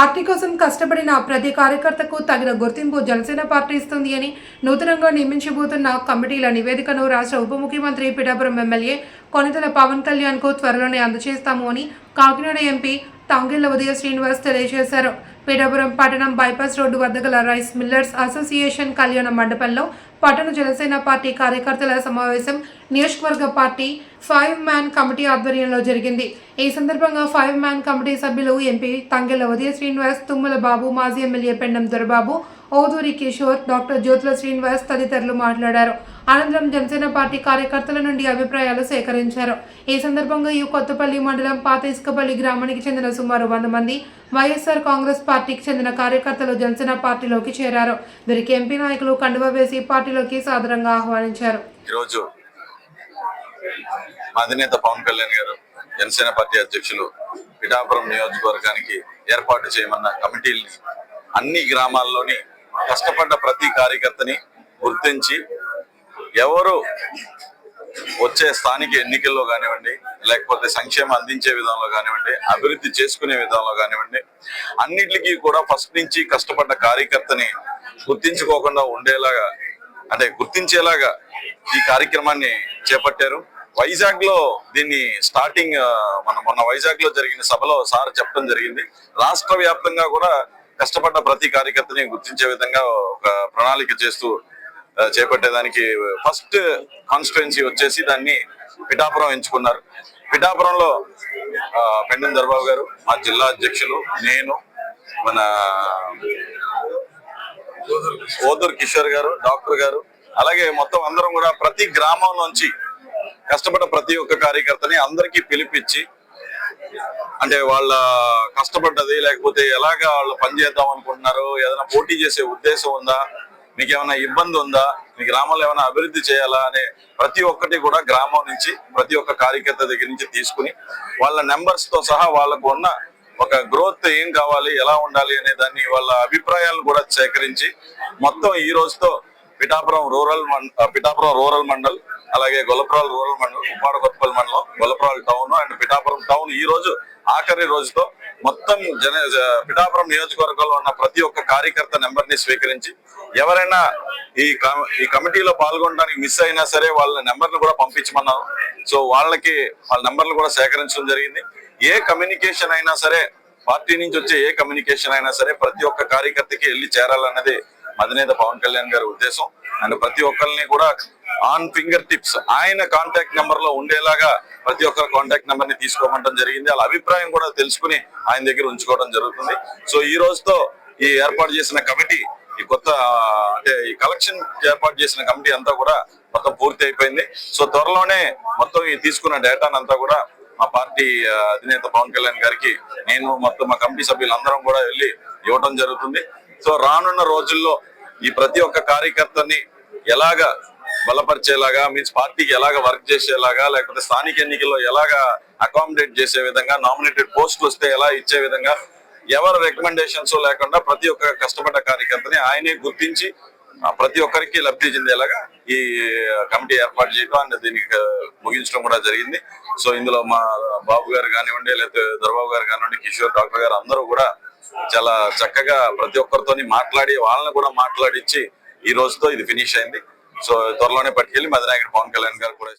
Party కోసం కష్టపడిన ప్రతి కార్యకర్తకు తగిన గుర్తింపు జనసేన పార్టీ ఇస్తుంది అని నూతనంగా నియమించబోతున్న కమిటీల నివేదికను రాష్ట్ర ఉప ముఖ్యమంత్రి పిఠాపురం ఎమ్మెల్యే కొనితల పవన్ కళ్యాణ్కు త్వరలోనే అందజేస్తాము అని కాకినాడ ఎంపీ తాంగిళ్ళ ఉదయ శ్రీనివాస్ తెలియజేశారు. పీఠాపురం పట్టణం బైపాస్ రోడ్డు వద్ద గల రైస్ మిల్లర్స్ అసోసియేషన్ కళ్యాణ మండపంలో పట్టణ జనసేన పార్టీ కార్యకర్తల సమావేశం నియోజకవర్గ పార్టీ ఫైవ్ మ్యాన్ కమిటీ ఆధ్వర్యంలో జరిగింది. ఈ సందర్భంగా ఫైవ్ మ్యాన్ కమిటీ సభ్యులు ఎంపీ తంగెళ్ళ ఉదయ శ్రీనివాస్ తుమ్మల బాబు మాజీ ఎమ్మెల్యే పెండం దొరబాబు ఓదూరి కిషోర్ డాక్టర్ జ్యోతుల శ్రీనివాస్ తదితరులు మాట్లాడారు. అనంతరం జనసేన పార్టీ కార్యకర్తల నుండి అభిప్రాయాలు సేకరించారు. ఈ సందర్భంగా ఈ కొత్తపల్లి మండలం పాత ఇసుకపల్లి గ్రామానికి చెందిన సుమారు వంద మంది వైఎస్ఆర్ కాంగ్రెస్ పార్టీకి చెందిన కార్యకర్తలు జనసేన పార్టీలోకి చేరారు. వీరికి ఎంపీ నాయకులు కండువ వేసి పార్టీలోకి సాధారణంగా ఆహ్వానించారు. ఈరోజు అధినేత పవన్ కళ్యాణ్ గారు జనసేన పార్టీ అధ్యక్షులు పిఠాపురం నియోజకవర్గానికి ఏర్పాటు చేయమన్న కమిటీని అన్ని గ్రామాల్లోని కష్టపడ్డ ప్రతి కార్యకర్తని గుర్తించి ఎవరు వచ్చే స్థానిక ఎన్నికల్లో కానివ్వండి లేకపోతే సంక్షేమం అందించే విధంలో కానివ్వండి అభివృద్ధి చేసుకునే విధంలో కానివ్వండి అన్నిటికీ కూడా ఫస్ట్ నుంచి కష్టపడ్డ కార్యకర్తని గుర్తించుకోకుండా ఉండేలాగా అంటే గుర్తించేలాగా ఈ కార్యక్రమాన్ని చేపట్టారు. వైజాగ్లో దీన్ని స్టార్టింగ్ మన మొన్న వైజాగ్లో జరిగిన సభలో సార్ చెప్పడం జరిగింది. రాష్ట్ర వ్యాప్తంగా కూడా కష్టపడ్డ ప్రతి కార్యకర్తని గుర్తించే విధంగా ఒక ప్రణాళిక చేస్తూ చేపట్టేదానికి ఫస్ట్ కాన్స్టిట్యున్సీ వచ్చేసి దాన్ని పిఠాపురం ఎంచుకున్నారు. పిఠాపురంలో పెండం దర్బాబు గారు మా జిల్లా అధ్యక్షులు నేను మన ఓదూర్ కిషోర్ గారు డాక్టర్ గారు అలాగే మొత్తం అందరం కూడా ప్రతి గ్రామం నుంచి కష్టపడ్డ ప్రతి ఒక్క కార్యకర్తని అందరికీ పిలిపించి అంటే వాళ్ళ కష్టపడ్డది లేకపోతే ఎలాగా వాళ్ళు పనిచేద్దాం అనుకుంటున్నారు ఏదైనా పోటీ చేసే ఉద్దేశం ఉందా మీకు ఏమైనా ఇబ్బంది ఉందా? మీ గ్రామంలో ఏమైనా అభివృద్ధి చేయాలా అనే ప్రతి ఒక్కటి కూడా గ్రామం నుంచి ప్రతి ఒక్క కార్యకర్త దగ్గర నుంచి తీసుకుని వాళ్ళ నెంబర్స్తో సహా వాళ్ళకు ఉన్న ఒక గ్రోత్ ఏం కావాలి ఎలా ఉండాలి అనే దాన్ని వాళ్ళ అభిప్రాయాలను కూడా సేకరించి మొత్తం ఈ రోజుతో పిఠాపురం రూరల్ పిఠాపురం రూరల్ మండల్ అలాగే గొల్లపురాల రూరల్ మండలం ఉప్పాడ కొత్తపల్లి మండలం Gollapurala town and Pithapuram town ఈ రోజు ఆఖరి రోజుతో మొత్తం జన పిఠాపురం నియోజకవర్గంలో ఉన్న ప్రతి ఒక్క కార్యకర్త నెంబర్ని స్వీకరించి ఎవరైనా ఈ ఈ కమిటీలో పాల్గొనడానికి మిస్ అయినా సరే వాళ్ళ నెంబర్లు కూడా పంపించమన్నారు. సో వాళ్ళకి వాళ్ళ నెంబర్లు కూడా సేకరించడం జరిగింది. ఏ కమ్యూనికేషన్ అయినా సరే పార్టీ నుంచి వచ్చే ఏ కమ్యూనికేషన్ అయినా సరే ప్రతి ఒక్క కార్యకర్తకి వెళ్ళి చేరాలన్నది అధినేత పవన్ కళ్యాణ్ గారి ఉద్దేశం. అండ్ ప్రతి ఒక్కరిని కూడా ఆన్ ఫింగర్ టిప్స్. ఆయన కాంటాక్ట్ నెంబర్లో ఉండేలాగా ప్రతి ఒక్కరు కాంటాక్ట్ నెంబర్ని తీసుకోవడం జరిగింది. వాళ్ళ అభిప్రాయం కూడా తెలుసుకుని ఆయన దగ్గర ఉంచుకోవడం జరుగుతుంది. సో ఈ రోజుతో ఈ ఏర్పాటు చేసిన కమిటీ ఈ కొత్త అంటే ఈ కలెక్షన్ ఏర్పాటు చేసిన కమిటీ అంతా కూడా మొత్తం పూర్తి అయిపోయింది. సో త్వరలోనే మొత్తం ఈ తీసుకున్న డేటాను అంతా కూడా మా పార్టీ అధినేత పవన్ కళ్యాణ్ గారికి నేను మొత్తం మా కమిటీ సభ్యులందరం కూడా వెళ్ళి ఇవ్వడం జరుగుతుంది. సో రానున్న రోజుల్లో ఈ ప్రతి ఒక్క కార్యకర్తని ఎలాగా బలపరిచేలాగా మీన్స్ పార్టీకి ఎలాగ వర్క్ చేసేలాగా లేకపోతే స్థానిక ఎన్నికల్లో ఎలాగా అకామిడేట్ చేసే విధంగా నామినేటెడ్ పోస్టులు వస్తే ఎలా ఇచ్చే విధంగా ఎవరి రికమెండేషన్స్ లేకుండా ప్రతి ఒక్క కష్టపడ్డ కార్యకర్తని ఆయనే గుర్తించి ప్రతి ఒక్కరికి లబ్ధి చెందేలాగా ఈ కమిటీ ఏర్పాటు చేయడం అండ్ దీనికి ముగించడం కూడా జరిగింది. సో ఇందులో మా బాబు గారు కానివ్వండి లేకపోతే దొరబాబు గారు కానివ్వండి కిషోర్ డాక్టర్ గారు అందరూ కూడా చాలా చక్కగా ప్రతి ఒక్కరితోని మాట్లాడి వాళ్ళని కూడా మాట్లాడించి ఈ రోజుతో ఇది ఫినిష్ అయింది. సో త్వరలోనే పట్టుకెళ్ళి మధునాయకుడు పవన్ కళ్యాణ్ గారు కూడా